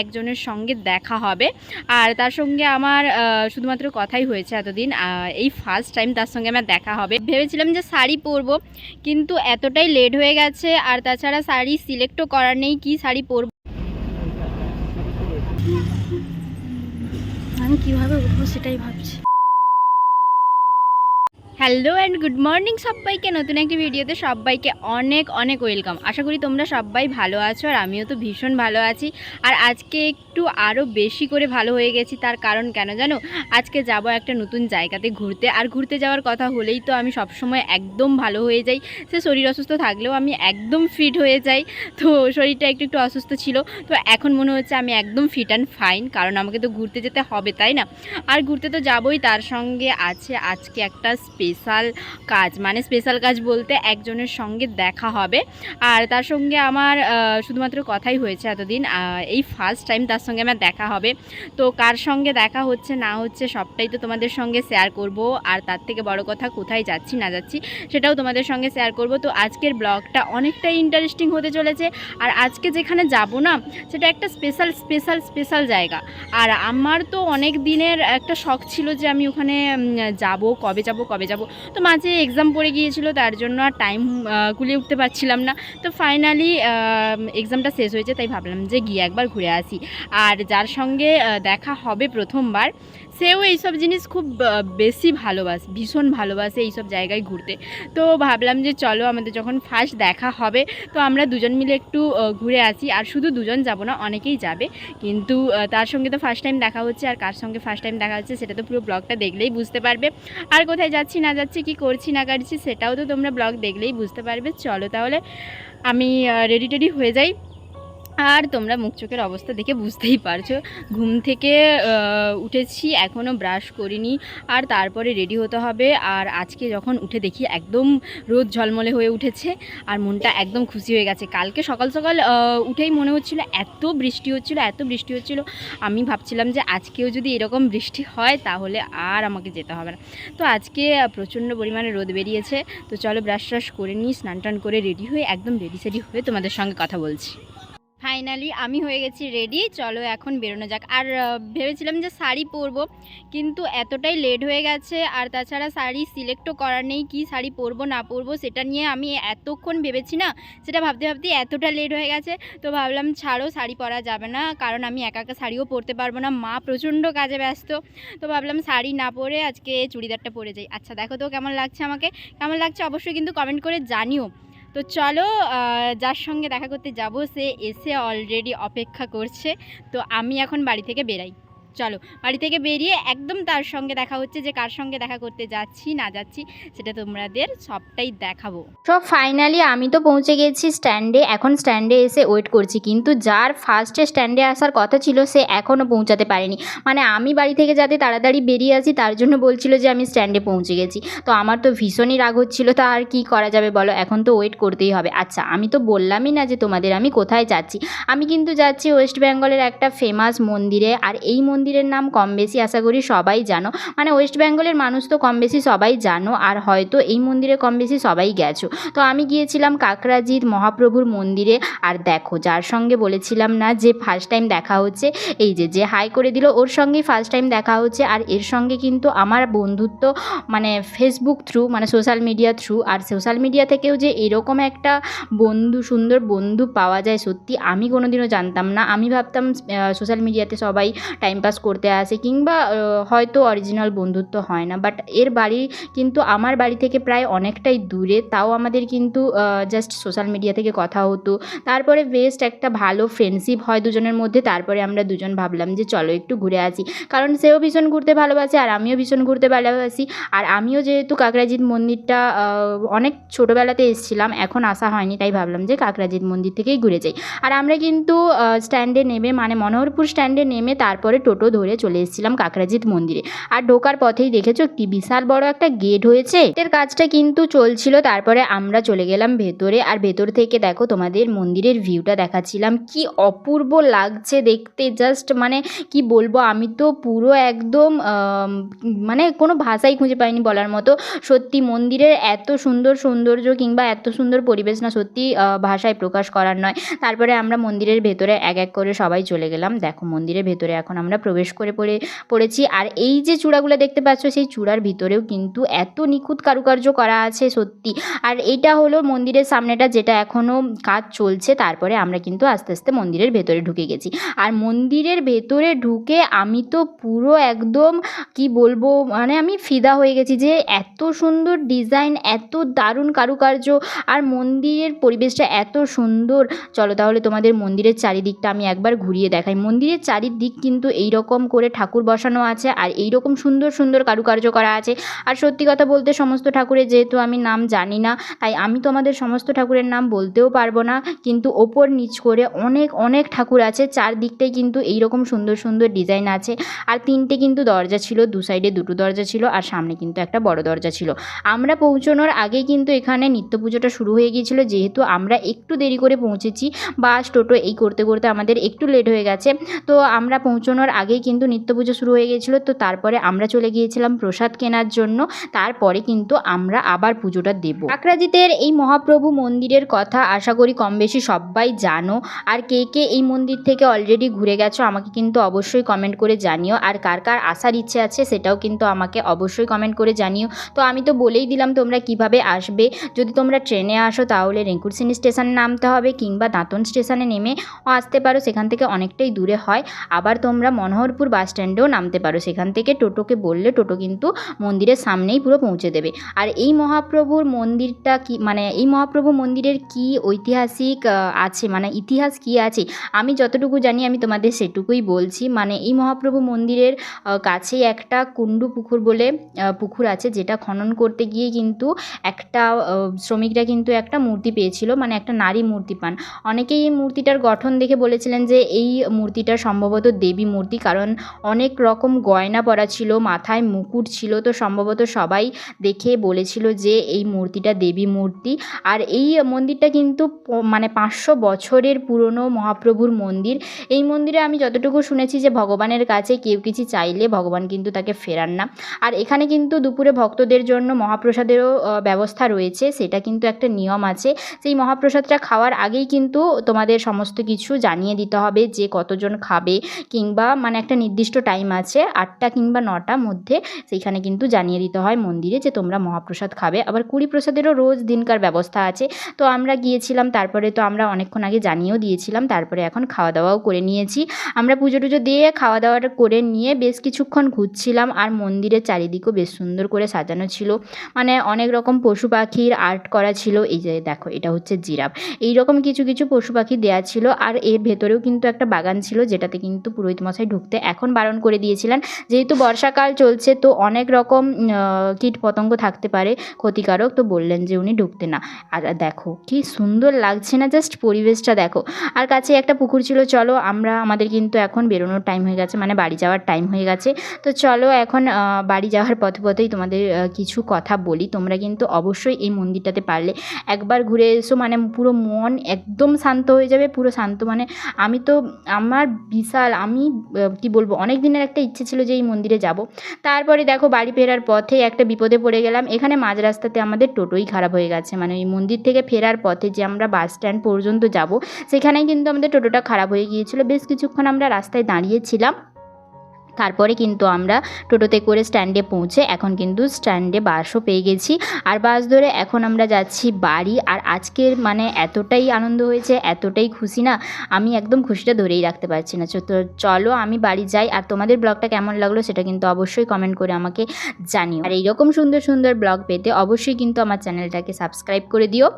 একজনের সঙ্গে দেখা হবে। আর তার সঙ্গে আমার শুধুমাত্র কথাই হয়েছে এতদিন এই ফার্স্ট টাইম তার সঙ্গে আমার দেখা হবে। ভেবেছিলাম যে শাড়ি পরবো, কিন্তু এতটাই লেট হয়ে গেছে, আর তাছাড়া শাড়ি সিলেক্টও করার নেই, কি শাড়ি পরবো? আমি কীভাবে উঠবো সেটাই ভাবছি। হ্যালো অ্যান্ড গুড মর্নিং সবাইকে। নতুন একটি ভিডিওতে সবাইকে অনেক অনেক ওয়েলকাম আশা করি তোমরা সবাই ভালো আছো আর আমিও তো ভীষণ ভালো আছি। আর আজকে একটু আরও বেশি করে ভালো হয়ে গেছি, তার কারণ কেন জানো? আজকে যাব একটা নতুন জায়গাতে ঘুরতে। আর ঘুরতে যাওয়ার কথা হলেই তো আমি সবসময় একদম ভালো হয়ে যাই। সে শরীর অসুস্থ থাকলেও আমি একদম ফিট হয়ে যাই। তো শরীরটা একটু একটু অসুস্থ ছিল। তো এখন মনে হচ্ছে আমি একদম ফিট অ্যান্ড ফাইন কারণ আমাকে তো ঘুরতে যেতে হবে, তাই না? আর ঘুরতে তো যাবই, তার সঙ্গে আছে আজকে একটা স্পেশাল কাজ। মানে স্পেশাল কাজ বলতে একজনের সঙ্গে দেখা হবে। আর তার সঙ্গে আমার শুধুমাত্র কথাই হয়েছে এতদিন এই ফার্স্ট টাইম তার সঙ্গে আমার দেখা হবে। তো কার সঙ্গে দেখা হচ্ছে না হচ্ছে সবটাই তো তোমাদের সঙ্গে শেয়ার করব। আর তার থেকে বড় কথা, কোথায় যাচ্ছি, না যাচ্ছি, সেটাও তোমাদের সঙ্গে শেয়ার করব। তো আজকের ব্লগটা অনেকটাই ইন্টারেস্টিং হতে চলেছে। আর আজকে যেখানে যাব না, সেটা একটা স্পেশাল স্পেশাল স্পেশাল জায়গা। আর আমার তো অনেক দিনের একটা শখ ছিল যে আমি ওখানে যাব, কবে যাব কবে যাব তো মাঝে এক্সাম পড়ে গিয়েছিল, তার জন্য আর টাইম কুলিয়ে উঠতে পারছিলাম না। তো ফাইনালি এক্সামটা শেষ হয়েছে, তাই ভাবলাম যে গিয়ে একবার ঘুরে আসি। আর যার সঙ্গে দেখা হবে প্রথমবার সেও এইসব জিনিস খুব বেশি ভালোবাসে, ভীষণ ভালোবাসে এইসব জায়গায় ঘুরতে। তো ভাবলাম যে চলো আমাদের যখন ফার্স্ট দেখা হবে, তো আমরা দুজন মিলে একটু ঘুরে আসি। আর শুধু দুজন যাব না, অনেকেই যাবে। কিন্তু তার সঙ্গে তো ফার্স্ট টাইম দেখা হচ্ছে, আর কার সঙ্গে ফার্স্ট টাইম দেখা হচ্ছে সেটা তো পুরো ব্লগটা দেখলেই বুঝতে পারবে। আর কোথায় যাচ্ছি, না যাচ্ছি, কি করছি, না করছি, সেটাও তো তোমরা ব্লগ দেখলেই বুঝতে পারবে। চলো তাহলে, আমি রেডি টেডি হয়ে যাই। আর তোমরা মুখ চোখের অবস্থা দেখে বুঝতেই পারছ। ঘুম থেকে উঠেছি এখনও ব্রাশ করিনি, আর তারপরে রেডি হতে হবে। আর আজকে যখন উঠে দেখি একদম রোদ ঝলমলে হয়ে উঠেছে, আর মনটা একদম খুশি হয়ে গেছে। কালকে সকাল সকাল উঠেই মনে হচ্ছিল, এত বৃষ্টি হচ্ছিল, এত বৃষ্টি হচ্ছিল। আমি ভাবছিলাম যে আজকেও যদি এরকম বৃষ্টি হয়, তাহলে আর আমাকে যেতে হবে না। তো আজকে প্রচণ্ড পরিমাণে রোদ বেরিয়েছে। তো চলো ব্রাশ ট্রাশ করে নিই, স্নান টান করে রেডি হয়ে, একদম রেডি সেডি হয়ে তোমাদের সঙ্গে কথা বলছি। ফাইনালি আমি হয়ে গেছি রেডি চলো এখন বেরোনো যাক। আর ভেবেছিলাম যে শাড়ি পরবো, কিন্তু এতটাই লেট হয়ে গেছে, আর তাছাড়া শাড়ি সিলেক্টও করার নেই, কি শাড়ি পরবো, না পরবো, সেটা নিয়ে আমি এতক্ষণ ভেবেছি না, সেটা ভাবতে ভাবতে এতটা লেট হয়ে গেছে। তো ভাবলাম ছাড়ো, শাড়ি পরা যাবে না, কারণ আমি একা একা শাড়িও পরতে পারব না, মা প্রচণ্ড কাজে ব্যস্ত। তো ভাবলাম শাড়ি না পরে আজকে চুড়িদারটা পরে যাই। আচ্ছা দেখো তো কেমন লাগছে আমাকে? কেমন লাগছে অবশ্যই কিন্তু কমেন্ট করে জানিও। তো চলো যার সঙ্গে দেখা করতে যাব, সে এসে অলরেডি অপেক্ষা করছে। তো আমি এখন বাড়ি থেকে বেরাই। চলো, বাড়ি থেকে বেরিয়ে একদম তার সঙ্গে দেখা হচ্ছে যে কার সঙ্গে দেখা করতে যাচ্ছি, না যাচ্ছি, সেটা তোমাদের সবটাই দেখাবো। তো ফাইনালি আমি তো পৌঁছে গেছি স্ট্যান্ডে এখন স্ট্যান্ডে এসে ওয়েট করছি, কিন্তু যার ফার্স্টে স্ট্যান্ডে আসার কথা ছিল, সে এখনও পৌঁছাতে পারেনি। মানে আমি বাড়ি থেকে যাতে তাড়াতাড়ি বেরিয়ে আসি, তার জন্য বলছিল যে আমি স্ট্যান্ডে পৌঁছে গেছি। তো আমার তো ভীষণই রাগ হচ্ছিল, তা আর কি করা যাবে বলো, এখন তো ওয়েট করতেই হবে। আচ্ছা আমি তো বললামই না যে তোমাদের আমি কোথায় যাচ্ছি। আমি কিন্তু যাচ্ছি ওয়েস্ট বেঙ্গলের একটা ফেমাস মন্দিরে, আর এই মন্দিরের নাম কম বেশি আশা করি সবাই জানো। মানে ওয়েস্ট বেঙ্গলের মানুষ তো কম বেশি সবাই জানো, আর হয়তো এই মন্দিরে কম বেশি সবাই গেছো। তো আমি গিয়েছিলাম কাকরাজিৎ মহাপ্রভুর মন্দিরে, আর দেখো যার সঙ্গে বলেছিলাম না যে ফার্স্ট টাইম দেখা হচ্ছে, এই যে যে হাই করে দিল, ওর সঙ্গেই ফার্স্ট টাইম দেখা হচ্ছে, আর এর সঙ্গে কিন্তু আমার বন্ধুত্ব মানে ফেসবুক থ্রু মানে সোশ্যাল মিডিয়া থ্রু আর সোশ্যাল মিডিয়া থেকেও যে এরকম একটা বন্ধু, সুন্দর বন্ধু পাওয়া যায় সত্যি, আমি কোনোদিনও জানতাম না। আমি ভাবতাম সোশ্যাল মিডিয়াতে সবাই টাইম পাস করতে আসে কিংবা হয়তো অরিজিনাল বন্ধুত্ব হয় না। বাট এর বাড়ি কিন্তু আমার বাড়ি থেকে প্রায় অনেকটাই দূরে। তাও আমাদের কিন্তু জাস্ট সোশ্যাল মিডিয়া থেকে কথা হতো। তারপরে বেস্ট একটা ভালো ফ্রেন্ডশিপ হয় দুজনের মধ্যে। তারপরে আমরা দুজন ভাবলাম যে, চলো একটু ঘুরে আসি। কারণ সেও ভীষণ ঘুরতে ভালোবাসে আর আমিও ভীষণ ঘুরতে ভালোবাসি। আর আমিও যেহেতু কাকরাজিৎ মন্দিরটা অনেক ছোটোবেলাতে এসেছিলাম, এখন আসা হয়নি। তাই ভাবলাম যে, কাকরাজিৎ মন্দির থেকেই ঘুরে যাই। আর আমরা কিন্তু স্ট্যান্ডে নেমে মানে মনোহরপুর স্ট্যান্ডে নেমে তারপরে টোটো টোটো ধরে চলে এসেছিলাম কাকরাজিৎ মন্দিরে। আর ঢোকার পথেই দেখেছ কি বিশাল বড় একটা গেট হয়েছে? এর কাজটা কিন্তু চলছিল, তারপরে আমরা চলে গেলাম ভেতরে। আর ভেতর থেকে দেখো তোমাদের মন্দিরের ভিউটা দেখাচ্ছিলাম। কি অপূর্ব লাগছে দেখতে জাস্ট মানে কি বলব, আমি তো পুরো একদম মানে কোনো ভাষাই খুঁজে পাইনি বলার মতো। সত্যি মন্দিরের এত সুন্দর সৌন্দর্য কিংবা এত সুন্দর পরিবেশ না সত্যি ভাষায় প্রকাশ করার নয়। তারপরে আমরা মন্দিরের ভেতরে এক এক করে সবাই চলে গেলাম। দেখো মন্দিরের ভেতরে এখন আমরা প্রবেশ করে পড়ে, পড়েছি। আর এই যে চূড়াগুলো দেখতে পাচ্ছ, সেই চূড়ার ভিতরেও কিন্তু এত নিখুঁত কারুকার্য করা আছে সত্যি। আর এটা হলো মন্দিরের সামনেটা যেটা এখনও কাজ চলছে, তারপরে আমরা কিন্তু আস্তে আস্তে মন্দিরের ভেতরে ঢুকে গেছি। আর মন্দিরের ভেতরে ঢুকে আমি তো পুরো একদম, কি বলব মানে আমি ফিদা হয়ে গেছি যে এত সুন্দর ডিজাইন, এত দারুণ কারুকার্য, আর মন্দিরের পরিবেশটা এত সুন্দর। চলো তাহলে তোমাদের মন্দিরের চারিদিকটা আমি একবার ঘুরিয়ে দেখাই। মন্দিরের চারিদিক কিন্তু এই রকম করে ঠাকুর বসানো আছে আর এই রকম সুন্দর সুন্দর কারুকার্য করা আছে। আর সত্যি কথা বলতে সমস্ত ঠাকুরের যেহেতু আমি নাম জানি না, তাই আমি তোমাদের সমস্ত ঠাকুরের নাম বলতেও পারব না। কিন্তু ওপর নিচ করে অনেক অনেক ঠাকুর আছে চারদিকটাই কিন্তু এই রকম সুন্দর সুন্দর ডিজাইন আছে। আর তিনটে কিন্তু দরজা ছিল, দু সাইডে দুটো দরজা ছিল আর সামনে কিন্তু একটা বড় দরজা ছিল। আমরা পৌঁছানোর আগেই কিন্তু এখানে নিত্য পুজোটা শুরু হয়ে গিয়েছিল, যেহেতু আমরা একটু দেরি করে পৌঁছেছি। বাস, টোটো এই করতে করতে আমাদের একটু লেট হয়ে গেছে। তো আমরা পৌঁছানোর আগেই কিন্তু নিত্য পুজো শুরু হয়ে গিয়েছিল তো তারপরে আমরা চলে গিয়েছিলাম প্রসাদ কেনার জন্য। তারপরে কিন্তু আমরা আবার পুজোটা দেব। কাকরাজিতের এই মহাপ্রভু মন্দিরের কথা আশা করি কম বেশি সবাই জানো। আর কে কে এই মন্দির থেকে অলরেডি ঘুরে গেছো আমাকে কিন্তু অবশ্যই কমেন্ট করে জানিও। আর কার কার আসার ইচ্ছে আছে সেটাও কিন্তু আমাকে অবশ্যই কমেন্ট করে জানিও। তো আমি তো বলেই দিলাম তোমরা কীভাবে আসবে। যদি তোমরা ট্রেনে আসো তাহলে রেঙ্কুরসিনি স্টেশনে নামতে হবে কিংবা দাঁতন স্টেশনে নেমে আসতে পারো, সেখান থেকে অনেকটাই দূরে হয়। আবার তোমরা মনোহরপুর বাস স্ট্যান্ডেও নামতে পারো। সেখান থেকে টোটোকে বললে টোটো কিন্তু মন্দিরের সামনেই পুরো পৌঁছে দেবে। আর এই মহাপ্রভুর মন্দিরটা কি মানে এই মহাপ্রভু মন্দিরের কি ঐতিহাসিক আছে? মানে ইতিহাস কি আছে? আমি যতটুকু জানি আমি তোমাদের সেটুকুই বলছি। মানে এই মহাপ্রভু মন্দিরের কাছেই একটা কুণ্ডু পুকুর বলে পুকুর আছে, যেটা খনন করতে গিয়ে কিন্তু একটা শ্রমিকরা কিন্তু একটা মূর্তি পেয়েছিল। মানে একটা নারী মূর্তি পান। অনেকেই এই মূর্তিটার গঠন দেখে বলেছিলেন যে এই মূর্তিটা সম্ভবত দেবী মূর্তি। কারণ অনেক রকম গয়না পরা ছিল, মাথায় মুকুট ছিল, তো সম্ভবত সবাই দেখে বলেছিল যে এই মূর্তিটা দেবী মূর্তি। আর এই মন্দিরটা কিন্তু মানে পাঁচশো বছরের পুরনো মহাপ্রভুর মন্দির। এই মন্দিরে আমি যতটুকু শুনেছি যে ভগবানের কাছে কেউ কিছু চাইলে ভগবান কিন্তু তাকে ফেরান না। আর এখানে কিন্তু দুপুরে ভক্তদের জন্য মহাপ্রসাদেরও ব্যবস্থা রয়েছে, সেটা কিন্তু একটা নিয়ম আছে। সেই মহাপ্রসাদটা খাওয়ার আগেই কিন্তু তোমাদের সমস্ত কিছু জানিয়ে দিতে হবে যে কতজন খাবে কিংবা মানে একটা নির্দিষ্ট টাইম আছে, আটটা কিংবা নটা মধ্যে সেইখানে কিন্তু জানিয়ে দিতে হয় মন্দিরে যে তোমরা মহাপ্রসাদ খাবে। আবার কুড়ি প্রসাদেরও রোজ দিনকার ব্যবস্থা আছে। তো আমরা গিয়েছিলাম, তারপরে তো আমরা অনেকক্ষণ আগে জানিয়েও দিয়েছিলাম, তারপরে এখন খাওয়া দাওয়াও করে নিয়েছি। আমরা পুজো টুজো দিয়ে খাওয়া দাওয়াটা করে নিয়ে বেশ কিছুক্ষণ ঘুরছিলাম আর মন্দিরের চারিদিকও বেশ সুন্দর করে সাজানো ছিল। মানে অনেক রকম পশু পাখির আর্ট করা ছিল। এই যে দেখো, এটা হচ্ছে জিরাফ। এই রকম কিছু কিছু পশু পাখি দেওয়া ছিল। আর এর ভেতরেও কিন্তু একটা বাগান ছিল, যেটাতে কিন্তু পুরোহিত মশাই এখন বারণ করে দিয়েছিলেন। যেহেতু বর্ষাকাল চলছে, তো অনেক রকম কীট পতঙ্গ থাকতে পারে, ক্ষতিকারক তো বললেন যে উনি ঢুকতে না। আর দেখো, কি সুন্দর লাগছে না জাস্ট পরিবেশটা দেখো। আর কাছে একটা পুকুর ছিল, চলো আমরা, আমাদের কিন্তু এখন বেরোনোর টাইম হয়ে গেছে মানে বাড়ি যাওয়ার টাইম হয়ে গেছে। তো চলো এখন বাড়ি যাওয়ার পথে পথেই তোমাদের কিছু কথা বলি। তোমরা কিন্তু অবশ্যই এই মন্দিরটাতে পারলে একবার ঘুরে এসো মানে পুরো মন একদম শান্ত হয়ে যাবে, পুরো শান্ত। মানে আমি তো, আমার বিশাল, আমি কি বলব, অনেক দিনের একটা ইচ্ছে ছিল যে এই মন্দিরে যাব। তারপরে দেখো বাড়ি ফেরার পথে একটা বিপদে পড়ে গেলাম। এখানে মাঝ রাস্তাতে আমাদের টোটোই খারাপ হয়ে গেছে। মানে ওই মন্দির থেকে ফেরার পথে যে আমরা বাস স্ট্যান্ড পর্যন্ত যাব, সেখানেই কিন্তু আমাদের টোটোটা খারাপ হয়ে গিয়েছিল। বেশ কিছুক্ষণ আমরা রাস্তায় দাঁড়িয়েছিলাম তারপরে কিন্তু আমরা টোটোতে করে স্ট্যান্ডে পৌঁছে এখন কিন্তু স্ট্যান্ডে বাসও পেয়ে গেছি। আর বাস ধরে এখন আমরা যাচ্ছি বাড়ি। আর আজকের মানে এতটাই আনন্দ হয়েছে, এতটাই খুশি না, আমি একদম খুশিটা ধরেই রাখতে পারছি না। তো চলো আমি বাড়ি যাই। আর তোমাদের ব্লগটা কেমন লাগল সেটা কিন্তু অবশ্যই কমেন্ট করে আমাকে জানিও। আর এইরকম সুন্দর সুন্দর ব্লগ পেতে অবশ্যই কিন্তু আমার চ্যানেলটাকে সাবস্ক্রাইব করে দিও।